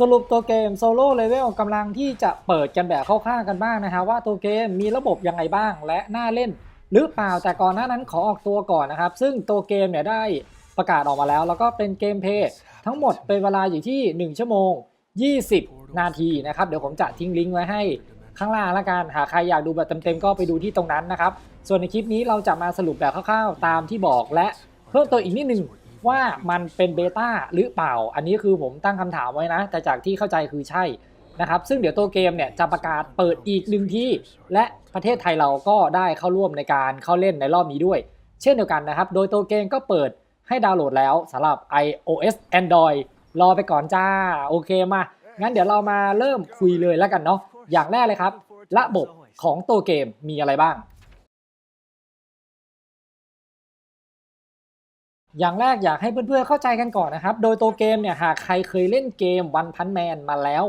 สรุปตัวเกมโซโล่เลเวลกำลังที่จะเปิดกันแบบคร่าวๆกันบ้างนะฮะว่าตัวเกมมีระบบยังไงบ้างและน่าเล่น หรือเปล่าแต่ก่อนหน้านั้นขอออกตัวก่อนนะครับ ซึ่งตัวเกมเนี่ยได้ประกาศออกมาแล้ว แล้วก็เป็นเกมเพย์ทั้งหมดเป็นเวลาอยู่ที่ 1 ชั่วโมง 20 นาทีนะครับเดี๋ยวผมจะทิ้งลิงก์ไว้ให้ข้างล่างละกันหากใครอยากดูแบบเต็มๆก็ไปดูที่ตรงนั้นนะครับส่วนในคลิปนี้เราจะมาสรุปแบบคร่าวๆตามที่บอกและเพิ่มเติมอีกนิดนึง ว่ามันเป็นเบต้าหรือเปล่า อันนี้คือผมตั้งคำถามไว้นะ แต่จากที่เข้าใจคือใช่นะครับ ซึ่งเดี๋ยวตัวเกมเนี่ยจะประกาศเปิดอีกหนึ่งที่ และประเทศไทยเราก็ได้เข้าร่วมในการเข้าเล่นในรอบนี้ด้วย เช่นเดียวกันนะครับ โดยตัวเกมก็เปิดให้ดาวน์โหลดแล้วสำหรับ iOS Android รอไปก่อนจ้า โอเคมา งั้นเดี๋ยวเรามาเริ่มคุยเลยแล้วกันเนาะ อย่างแรกเลยครับ ระบบของตัวเกมมีอะไรบ้าง อย่างแรกอยากให้เพื่อนๆเข้าใจกันก่อนนะครับ โดยตัวเกมเนี่ยหากใครเคยเล่นเกมวันพันแมนมาแล้ว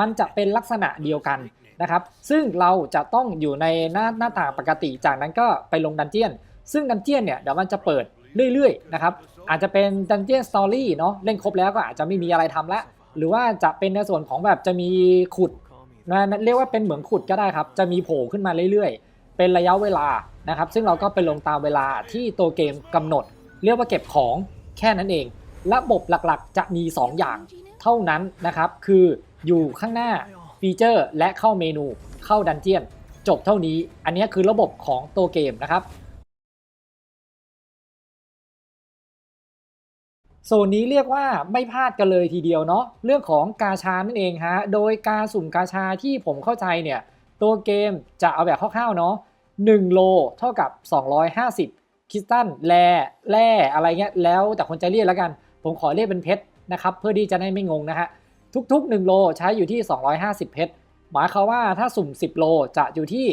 มันจะเป็นลักษณะเดียวกันนะครับ ซึ่งเราจะต้องอยู่ในหน้าหน้าต่างปกติ จากนั้นก็ไปลงดันเจียน ซึ่งดันเจียนเนี่ยเดี๋ยวมันจะเปิดเรื่อยๆนะครับ อาจจะเป็นดันเจียนสตอรี่เนาะเล่นครบแล้วก็อาจจะไม่มีอะไรทำละ หรือว่าจะเป็นในส่วนของแบบจะมีขุดนะเรียกว่าเป็นเหมืองขุดก็ได้ครับ จะมีโผล่ขึ้นมาเรื่อยๆ เป็นระยะเวลานะครับ ซึ่งเราก็ไปลงตามเวลาที่ตัวเกมกำหนด เรียกว่าเก็บของแค่นั้นเอง ระบบหลักๆ จะมี 2 อย่างเท่านั้นนะครับ คืออยู่ข้างหน้าฟีเจอร์และเข้าเมนูเข้าดันเจียน จบเท่านี้ อันนี้คือระบบของตัวเกมนะครับโซนนี้เรียกว่าไม่พลาดกันเลยทีเดียวเนาะเรื่องของกาชานั่นเองฮะโดยการสุ่มกาชาที่ผมเข้าใจเนี่ย ตัวเกมจะเอาแบบคร่าวๆเนาะ1โลเท่ากับ 250 คริสตัลแร่แร่อะไรเงี้ยแล้วแต่คนจะเรียกแล้วกัน ผมขอเรียกเป็นเพชรนะครับเพื่อที่จะได้ไม่งงนะฮะทุกๆ 1 โลใช้อยู่ที่ 250 เพชรหมายความว่าถ้าสุ่ม 10 โลจะอยู่ที่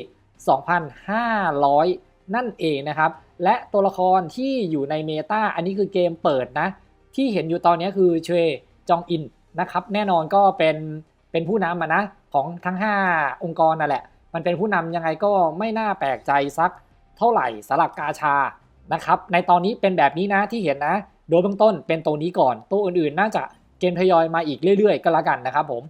2,500 นั่นเองนะครับ และตัวละครที่อยู่ในเมตาอันนี้คือเกมเปิดนะ ที่เห็นอยู่ตอนนี้คือเชยจองอินนะครับ แน่นอนก็เป็นเป็นผู้นำอะนะ ของทั้ง 5 องค์กรนั่นแหละ มันเป็นผู้นำยังไงก็ไม่น่าแปลกใจสักเท่าไหร่สำหรับกาชา นะครับ ในตอนนี้เป็นแบบนี้นะที่เห็นนะ โดยเบื้องต้นเป็นตัวนี้ก่อน ตัวอื่นๆ น่าจะเกมทยอยมาอีกเรื่อยๆ ก็แล้วกันนะครับผม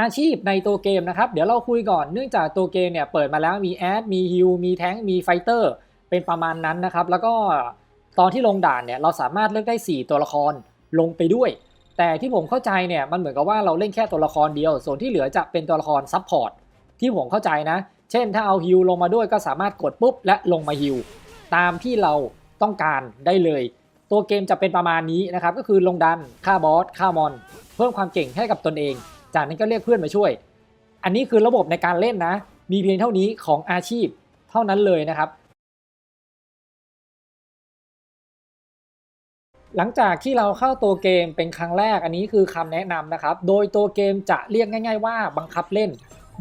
อาชีพในตัวเกมนะครับ เดี๋ยวเราคุยก่อนเนื่องจากตัวเกมเนี่ยเปิดมาแล้วมีแอดมีฮิลมีแทงมีไฟเตอร์เป็นประมาณนั้นนะครับ แล้วก็ตอนที่ลงด่านเนี่ยเราสามารถเลือกได้ 4 ตัวละครลงไปด้วย แต่ที่ผมเข้าใจเนี่ยมันเหมือนกับว่าเราเล่นแค่ตัวละครเดียว ส่วนที่เหลือจะเป็นตัวละครซับพอร์ตที่ผมเข้าใจนะ เช่นถ้าเอาฮิลลงมาด้วยก็สามารถกดปุ๊บและลงมาฮิลตามที่เราต้องการได้เลย ตัวเกมจะเป็นประมาณนี้นะครับก็คือลงดันฆ่าบอสฆ่ามอน เพิ่มความเก่งให้กับตนเอง จากนั้นก็เรียกเพื่อนมาช่วย อันนี้คือระบบในการเล่นนะ มีเพียงเท่านี้ของอาชีพเท่านั้นเลยนะครับ หลังจากที่เราเข้าตัวเกมเป็นครั้งแรกอันนี้คือคำแนะนำนะครับ โดยตัวเกมจะเรียกง่าย ๆ ว่าบังคับเล่น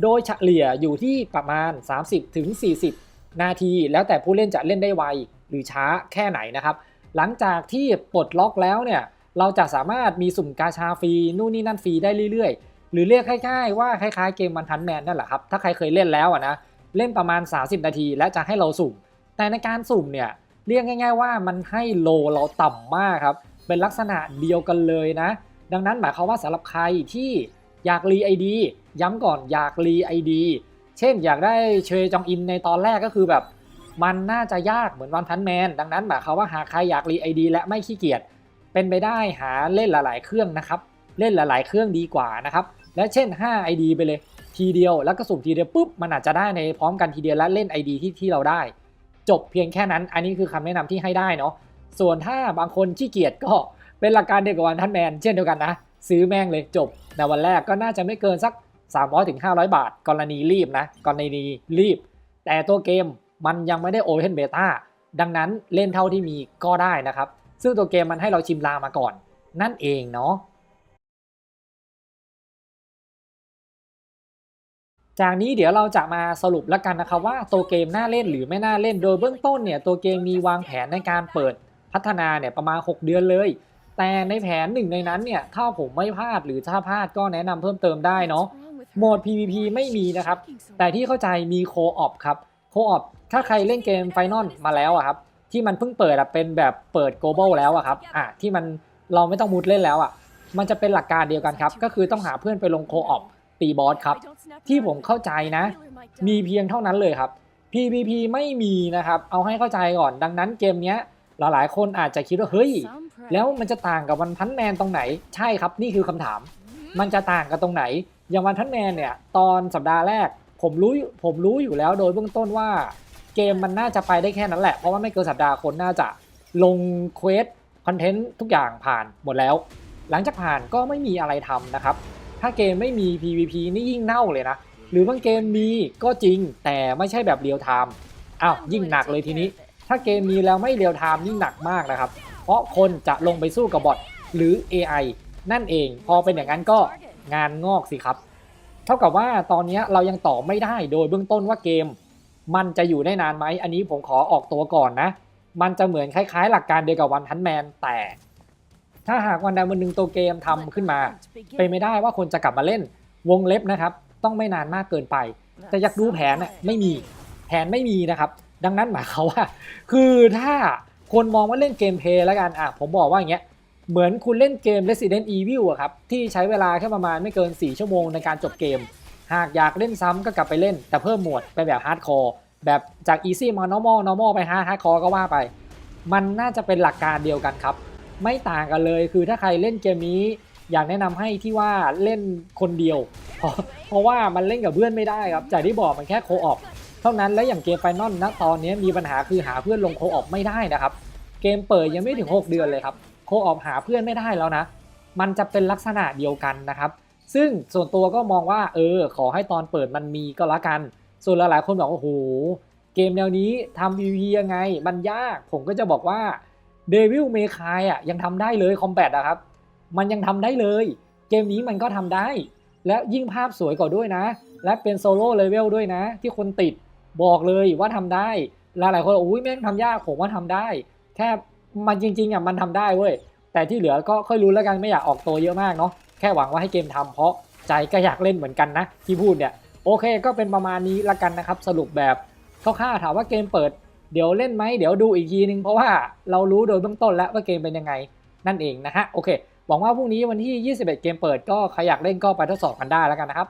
โดยเฉลี่ยอยู่ที่ประมาณ 30-40ถึง40 นาที แล้วแต่ผู้เล่นจะเล่นได้ไวหรือช้าแค่ไหนนะครับ หลังจากที่ปลดล็อกแล้วเนี่ยเราจะสามารถมีสุ่มกาชาฟรีนู่นนี่นั่นฟรีได้เรื่อยๆ หรือเรียกง่ายๆว่าคล้ายๆเกมมันทันแมนนั่นแหละครับถ้าใครเคยเล่นแล้วอะนะเล่นประมาณ 30 นาที และจะให้เราสุ่ม แต่ในการสุ่มเนี่ยเรียกง่าย ๆ ว่ามันให้โลเราต่ำมากครับเป็นลักษณะเดียวกันเลยนะ ดังนั้นหมายความว่าสำหรับใครที่ อยากรีไอดีย้ำก่อนอยากรีไอดีเช่นอยากได้เชยจองอินในตอนแรกก็คือแบบ มันน่าจะยากเหมือนวันพันแมน ดังนั้นหมายความว่าหากใครอยากรีไอดีและไม่ขี้เกียจเป็นไปได้หาเล่นหลาย ๆ เครื่องนะครับ เล่นหลาย ๆ เครื่องดีกว่านะครับ และเช่น 5 ID ไปเลย ทีเดียวแล้วก็สุ่มทีเดียวปุ๊บมันอาจจะได้ในพร้อมกันทีเดียวและเล่น ID ที่ที่เราได้ จบเพียงแค่นั้น อันนี้คือคำแนะนำที่ให้ได้เนาะส่วนถ้าบางคนขี้เกียจก็เป็นหลักการเดียวกับวันทันแมนเช่นเดียวกันนะ ซื้อแม่งเลยจบในวันแรกก็น่าจะไม่เกินสัก 300ถึง500บาท กรณีรีบนะกรณีรีบ แต่ตัวเกมมันยังไม่ได้โอเพนเบต้าดังนั้นเล่นเท่าที่มีก็ได้นะครับ ซึ่งตัวเกมมันให้เราชิมลามาก่อน นั่นเองเนาะจากนี้เดี๋ยวเราจะมาสรุปแล้วกันนะครับว่าตัวเกมน่าเล่นหรือไม่น่าเล่นโดยเบื้องต้นเนี่ยตัวเกมมีวางแผนในการเปิดพัฒนาเนี่ยประมาณ 6 เดือนเลย แต่ในแผนหนึ่งในนั้นเนี่ย ถ้าผมไม่พลาดหรือถ้าพลาดก็แนะนำเพิ่มเติมได้เนาะโหมด PVP ไม่มีนะครับ แต่ที่เข้าใจมีโคออปครับโคออปถ้าใครเล่นเกมไฟนอลมาแล้วอะครับ ที่มันเพิ่งเปิดอะเป็นแบบเปิด global แล้วอะครับอะที่มันเราไม่ต้องมุดเล่นแล้วอะมันจะเป็นหลักการเดียวกันครับ ก็คือต้องหาเพื่อนไปลงโคออปตีบอสครับ ที่ผมเข้าใจนะ มีเพียงเท่านั้นเลยครับ PVP ไม่มีนะครับ เอาให้เข้าใจก่อน ดังนั้นเกมเนี้ยหลายๆ คนอาจจะคิดว่าเฮ้ย แล้วมันจะต่างกับวันพันแมนตรงไหน ใช่ครับนี่คือคำถาม มันจะต่างกันตรงไหน อย่างวันพันแมนเนี่ยตอนสัปดาห์แรก ผมรู้ผมรู้อยู่แล้วโดยเบื้องต้นว่า เกมมันน่าจะไปได้แค่นั้นแหละ เพราะว่าไม่เกินสัปดาห์คนน่าจะลงเควสคอนเทนต์ทุกอย่างผ่านหมดแล้ว หลังจากผ่านก็ไม่มีอะไรทำนะครับ ถ้าเกมไม่มี PVP นี่ยิ่งเน่าเลยนะ หรือบางเกมมีก็จริงแต่ไม่ใช่แบบเรียลไทม์อ้าวยิ่งหนักเลยทีนี้ ถ้าเกมมีแล้วไม่เรียลไทม์ยิ่งหนักมากนะครับเพ ราะคนจะลงไปสู้กับบอทหรือ AI นั่นเอง พอเป็นอย่างนั้นก็งานงอกสิครับ เท่ากับว่าตอนนี้เรายังตอบไม่ได้โดยเบื้องต้นว่าเกม มันจะอยู่ได้นานไหม อันนี้ผมขอออกตัวก่อนนะ มันจะเหมือนคล้ายๆ หลักการเดียวกับวันทันแมนแต่ ถ้าหากวันใดวันหนึ่งตัวเกมทำขึ้นมา เป็นไม่ได้ว่าคนจะกลับมาเล่นวงเล็บนะครับ ต้องไม่นานมากเกินไป แต่อยากดูแผนน่ไม่มีแผนไม่มีนะครับ ดังนั้นหมายควาว่า คือถ้า คนมองว่าเล่นเกมเพลย์แล้วกันอะผมบอกว่าอย่างเงี้ยเหมือนคุณเล่นเกม Resident Evil อะครับที่ใช้เวลาแค่ประมาณไม่เกิน 4 ชั่วโมงในการจบเกม หากอยากเล่นซ้ำก็กลับไปเล่น แต่เพิ่มหมวดไปแบบฮาร์ดคอร์แบบจาก Easy มา Normal Normal ไป Hard Hard Core ก็ว่าไป มันน่าจะเป็นหลักการเดียวกันครับ ไม่ต่างกันเลยคือถ้าใครเล่นเกมนี้อยากแนะนำให้ที่ว่าเล่นคนเดียว เพราะเพราะว่ามันเล่นกับเพื่อนไม่ได้ครับจากที่บอกมันแค่โคออป เท่านั้นและอย่างเกมไฟนอลณตอนนี้มีปัญหาคือหาเพื่อนลงโคออปไม่ได้นะครับ เกมเปิดยังไม่ถึง 6 เดือนเลยครับ โคออปหาเพื่อนไม่ได้แล้วนะ มันจะเป็นลักษณะเดียวกันนะครับ ซึ่งส่วนตัวก็มองว่าเออ ขอให้ตอนเปิดมันมีก็แล้วกัน ส่วนหลายๆคนบอกว่าโอ้โหเกมแนวนี้ทำ PVP ยังไง มันยากผมก็จะบอกว่า Devil May Cry อะยังทำได้เลยคอมแบทอะครับ มันยังทำได้เลย เกมนี้มันก็ทำได้ และยิ่งภาพสวยกว่าด้วยนะ และเป็นโซโล่เลเวลด้วยนะ ที่คนติด บอกเลยว่าทำได้หลายๆคนบอกอุ้ยแม่งทำยากผมว่าทำได้ แค่มันจริงๆอะมันทำได้เว้ยแต่ที่เหลือก็ค่อยรู้แล้วกันไม่อยากออกตัวเยอะมากเนาะแค่หวังว่าให้เกมทำเพราะใจก็อยากเล่นเหมือนกันนะที่พูดเนี่ยโอเคก็เป็นประมาณนี้ละกันนะครับ สรุปแบบคร่าวๆถามว่าเกมเปิด เดี๋ยวเล่นไหมเดี๋ยวดูอีกทีนึงเพราะว่าเรารู้โดยเบื้องต้นแล้วว่าเกมเป็นยังไงนั่นเองนะฮะโอเคหวังว่าพรุ่งนี้วันที่ 21 เกมเปิดก็ใครอยากเล่นก็ไปทดสอบกันได้แล้วกันนะครับ